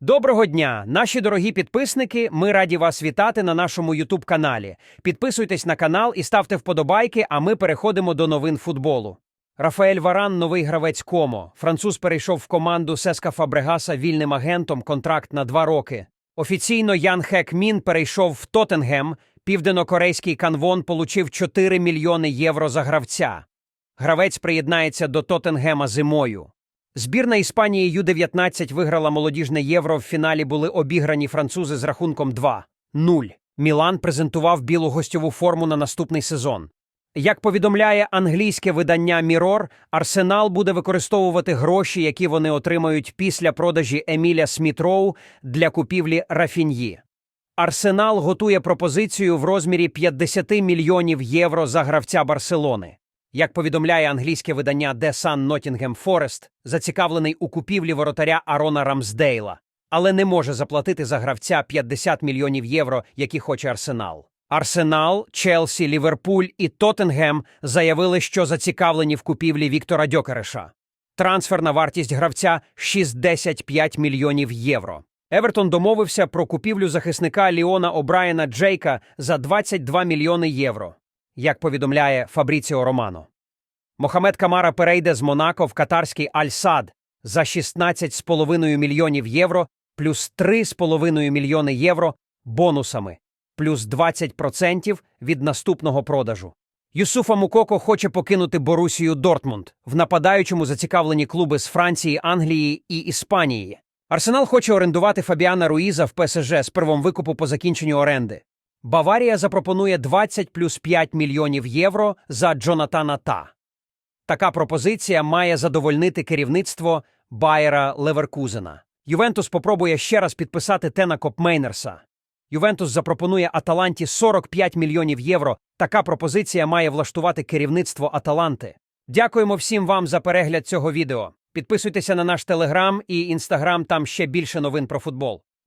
Доброго дня, наші дорогі підписники. Ми раді вас вітати на нашому Ютуб каналі. Підписуйтесь на канал і ставте вподобайки, а ми переходимо до новин футболу. Рафаель Варан, новий гравець Комо. Француз перейшов в команду Сеска Фабрегаса вільним агентом контракт на два роки. Офіційно Ян Хек Мін перейшов в Тоттенгем. Південнокорейський канвон получив 4 мільйони євро за гравця. Гравець приєднається до Тоттенгема зимою. Збірна Іспанії Ю-19 виграла молодіжне євро. В фіналі були обіграні французи з рахунком 2-0. Мілан презентував білу гостьову форму на наступний сезон. Як повідомляє англійське видання Мірор, Арсенал буде використовувати гроші, які вони отримають після продажі Еміля Смітроу для купівлі Рафіньї. Арсенал готує пропозицію в розмірі 50 мільйонів євро за гравця Барселони. Як повідомляє англійське видання The Sun Nottingham Forest, зацікавлений у купівлі воротаря Арона Рамсдейла, але не може заплатити за гравця 50 мільйонів євро, які хоче Арсенал. Арсенал, Челсі, Ліверпуль і Тоттенгем заявили, що зацікавлені в купівлі Віктора Дьокереша. Трансферна вартість гравця 65 мільйонів євро. Евертон домовився про купівлю захисника Ліона О'Брайена Джейка за 22 мільйони євро, як повідомляє Фабріціо Романо. Мохамед Камара перейде з Монако в катарський Аль-Сад за 16,5 мільйонів євро плюс 3,5 мільйони євро бонусами, плюс 20% від наступного продажу. Юсуфа Мукоко хоче покинути Борусію Дортмунд. В нападаючому зацікавлені клуби з Франції, Англії і Іспанії. Арсенал хоче орендувати Фабіана Руїза в ПСЖ з первом викупу по закінченню оренди. Баварія запропонує 20 плюс 5 мільйонів євро за Джонатана Та. Така пропозиція має задовольнити керівництво Байера Леверкузена. Ювентус попробує ще раз підписати Тена Копмейнерса. Ювентус запропонує Аталанті 45 мільйонів євро. Така пропозиція має влаштувати керівництво Аталанти. Дякуємо всім вам за перегляд цього відео. Підписуйтеся на наш телеграм і інстаграм, там ще більше новин про футбол.